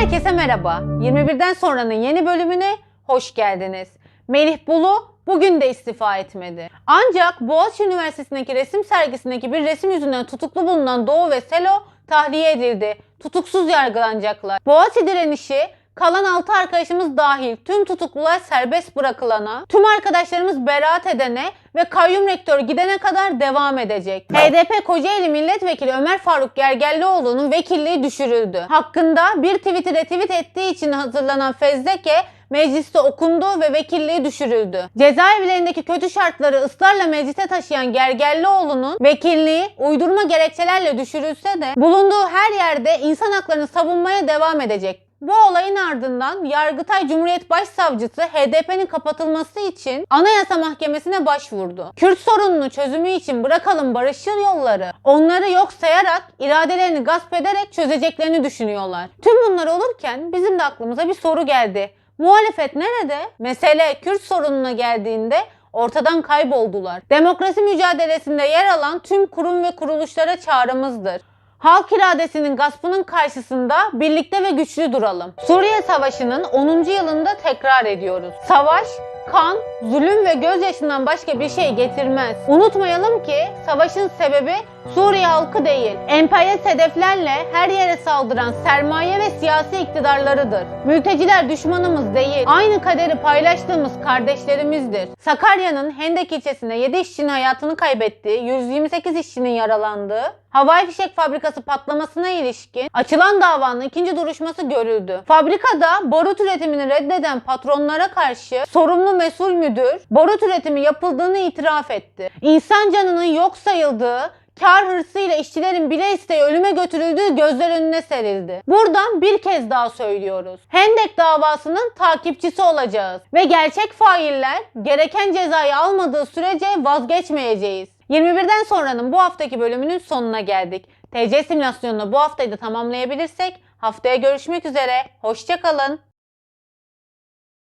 Herkese merhaba. 21'den sonranın yeni bölümüne hoş geldiniz. Melih Bulu bugün de istifa etmedi. Ancak Boğaziçi Üniversitesi'ndeki resim sergisindeki bir resim yüzünden tutuklu bulunan Doğu ve Selo tahliye edildi. Tutuksuz yargılanacaklar. Boğaziçi direnişi kalan 6 arkadaşımız dahil tüm tutuklular serbest bırakılana, tüm arkadaşlarımız beraat edene ve kayyum rektör gidene kadar devam edecek. HDP Kocaeli Milletvekili Ömer Faruk Gergerlioğlu'nun vekilliği düşürüldü. Hakkında bir tweet'i retweet ettiği için hazırlanan fezleke mecliste okundu ve vekilliği düşürüldü. Cezaevlerindeki kötü şartları ısrarla meclise taşıyan Gergerlioğlu'nun vekilliği uydurma gerekçelerle düşürülse de bulunduğu her yerde insan haklarını savunmaya devam edecek. Bu olayın ardından Yargıtay Cumhuriyet Başsavcısı HDP'nin kapatılması için Anayasa Mahkemesi'ne başvurdu. Kürt sorununu çözümü için bırakalım barışçıl yolları. Onları yok sayarak, iradelerini gasp ederek çözeceklerini düşünüyorlar. Tüm bunlar olurken bizim de aklımıza bir soru geldi. Muhalefet nerede? Mesele Kürt sorununa geldiğinde ortadan kayboldular. Demokrasi mücadelesinde yer alan tüm kurum ve kuruluşlara çağrımızdır. Halk iradesinin gaspının karşısında birlikte ve güçlü duralım. Suriye Savaşı'nın 10. yılında tekrar ediyoruz. Savaş, kan, zulüm ve gözyaşından başka bir şey getirmez. Unutmayalım ki savaşın sebebi Suriye halkı değil, emperyalist hedeflerle her yere saldıran sermaye ve siyasi iktidarlarıdır. Mülteciler düşmanımız değil, aynı kaderi paylaştığımız kardeşlerimizdir. Sakarya'nın Hendek ilçesinde 7 işçinin hayatını kaybettiği, 128 işçinin yaralandığı, havai fişek fabrikası patlamasına ilişkin açılan davanın ikinci duruşması görüldü. Fabrikada barut üretimini reddeden patronlara karşı sorumlu mesul müdür barut üretimi yapıldığını itiraf etti. İnsan canının yok sayıldığı, kar hırsıyla işçilerin bile isteye ölüme götürüldüğü gözler önüne serildi. Buradan bir kez daha söylüyoruz. Hendek davasının takipçisi olacağız ve gerçek failler gereken cezayı almadığı sürece vazgeçmeyeceğiz. 21'den sonranın bu haftaki bölümünün sonuna geldik. TC simülasyonunu bu haftayı da tamamlayabilirsek haftaya görüşmek üzere. Hoşçakalın.